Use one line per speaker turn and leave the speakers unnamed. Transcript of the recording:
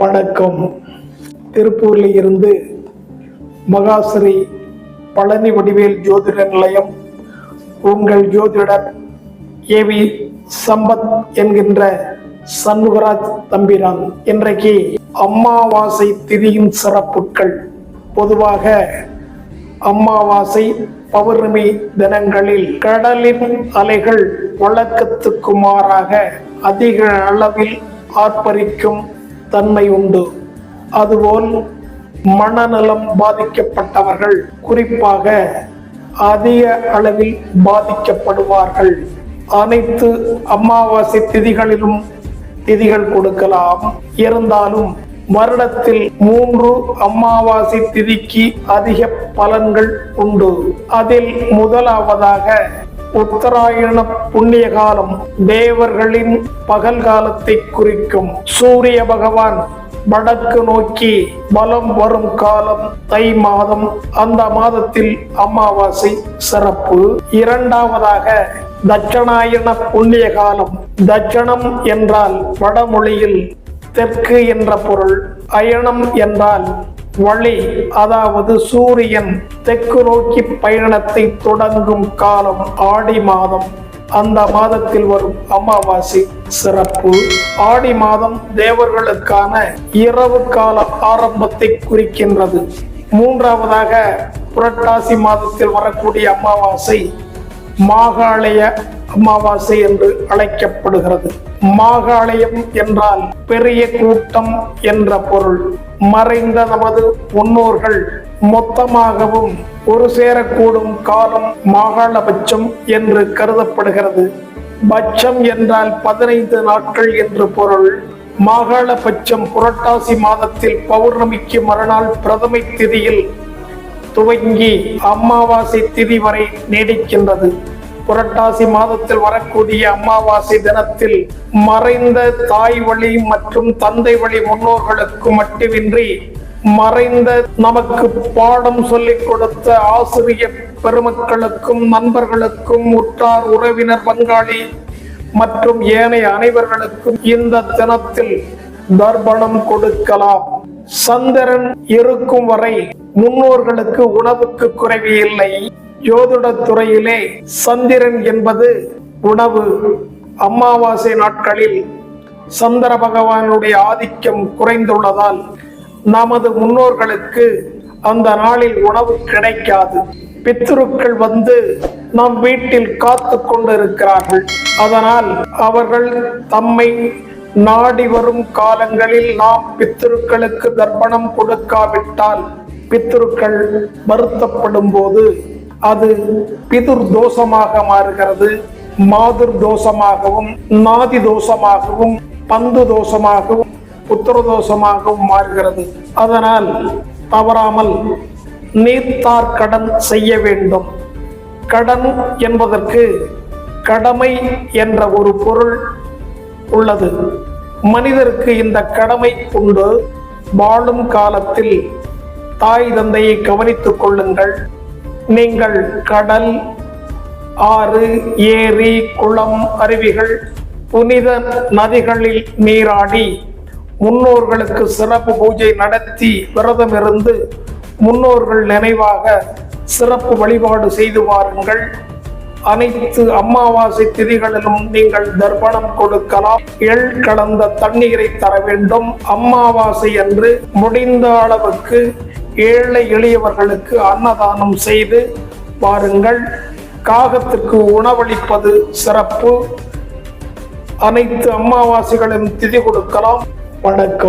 வணக்கம். திருப்பூரில் இருந்து மகாஸ்ரீ பழனி வடிவேல் ஜோதிட நிலையம் உங்கள் ஜோதிடர் ஏவி சம்பத் என்கின்ற சண்முகராஜ் தம்பிரான் இன்றைக்கு அம்மாவாசை திதியின் சிறப்புகள். பொதுவாக அம்மாவாசை பௌர்ணமி தினங்களில் கடலின் அலைகள் வழக்கத்துக்கு மாறாக அதிக அளவில் ஆர்ப்பரிக்கும் தன்மை உண்டு. அதுபோல் மனநலம் பாதிக்கப்பட்டவர்கள் குறிப்பாக அதிக அளவில் பாதிக்கப்படுவார்கள். அனைத்து அமாவாசை திதிகளிலும் திதிகள் கொடுக்கலாம். இருந்தாலும் வருடத்தில் மூன்று அமாவாசை திதிக்கு அதிக பலன்கள் உண்டு. அதில் முதலாவதாக உத்தராயண புண்ணிய காலம் தேவர்களின் பகல் காலத்தை குறிக்கும். சூரிய பகவான் வடக்கு நோக்கி பலம் வரும் காலம் தை மாதம். அந்த மாதத்தில் அமாவாசை சிறப்பு. இரண்டாவதாக தட்சணாயன புண்ணிய காலம் தட்சணம் என்றால் வடமொழியில் தெற்கு என்ற பொருள் அயனம் என்றால் வழி அதாவது சூரியன் தெற்கு நோக்கி பயணத்தை தொடங்கும் காலம் ஆடி மாதம். அந்த மாதத்தில் வரும் அமாவாசை சிறப்பு. ஆடி மாதம் தேவர்களுக்கான இரவு கால ஆரம்பத்தை குறிக்கின்றது. மூன்றாவதாக புரட்டாசி மாதத்தில் வரக்கூடிய அமாவாசை மாகாளய அமாவாசை என்று அழைக்கப்படுகிறது. மாகாளயம் என்றால் பெரிய கூட்டம் என்ற பொருள். மறைந்த நமது முன்னோர்கள் மொத்தமாகவும் ஒரு சேரக்கூடும் காலம் மாகாளபட்சம் என்று கருதப்படுகிறது. பட்சம் என்றால் பதினைந்து நாட்கள் என்று பொருள். மாகாளபட்சம் புரட்டாசி மாதத்தில் பௌர்ணமிக்கு மறுநாள் பிரதமை திதியில் துவங்கி அமாவாசை திதி வரை நீடிக்கின்றது. புரட்டாசி மாதத்தில் வரக்கூடிய அமாவாசை தினத்தில் மறைந்த தாய் வழி மற்றும் தந்தை வழி முன்னோர்களுக்கு மட்டுமின்றி மறைந்த நமக்கு பாடம் சொல்லிக் கொடுத்த ஆசிரியர் பெருமக்களுக்கும் நண்பர்களுக்கும் உற்றார் உறவினர் பங்காளி மற்றும் ஏனைய அனைவர்களுக்கும் இந்த தினத்தில் தர்ப்பணம் கொடுக்கலாம். சந்திரன் இருக்கும் வரை முன்னோர்களுக்கு உணவுக்கு குறைவு இல்லை. ஜோதிட துறையிலே சந்திரன் என்பது உணவு. அமாவாசை நாட்களில் சந்திர பகவானுடைய ஆதிக்கம் குறைந்துள்ளதால் நமது முன்னோர்களுக்கு அந்த நாளில் உணவு கிடைக்காது. பித்ருக்கள் வந்து நம் வீட்டில் காத்து கொண்டிருக்கிறார்கள். அதனால் அவர்கள் தம்மை நாடி வரும் காலங்களில் நாம் பித்திருக்களுக்கு தர்ப்பணம் கொடுக்காவிட்டால் பித்திருக்கள் வருத்தப்படும் போது அது பிதுர் தோஷமாக மாறுகிறது மாதுர் தோஷமாகவும் நாதி தோஷமாகவும் பந்து தோஷமாகவும் புத்திர தோஷமாகவும் மாறுகிறது. அதனால் தவறாமல் நீர்த்தார் கடன் செய்ய வேண்டும். கடன் என்பதற்கு கடமை என்ற ஒரு பொருள் உள்ளது. மனிதருக்கு இந்த கடமை உண்டு. வாழும் காலத்தில் தாய் தந்தையை கவனித்துக் கொள்ளுங்கள். நீங்கள் கடல் ஆறு ஏரி குளம் அருவிகள் புனித நதிகளில் நீராடி முன்னோர்களுக்கு சிறப்பு பூஜை நடத்தி விரதம் இருந்து முன்னோர்கள் நினைவாக சிறப்பு வழிபாடு செய்து வாருங்கள். அனைத்து அமாவாசை திதிகளிலும் நீங்கள் தர்ப்பணம் கொடுக்கலாம். எள் கலந்த தண்ணீரை தர வேண்டும். அமாவாசை அன்று முடிந்த அளவுக்கு ஏழை எளியவர்களுக்கு அன்னதானம் செய்து பாருங்கள். காகத்திற்கு உணவளிப்பது சிறப்பு. அனைத்து அமாவாசைகளும் திதி கொடுக்கலாம். வணக்கம்.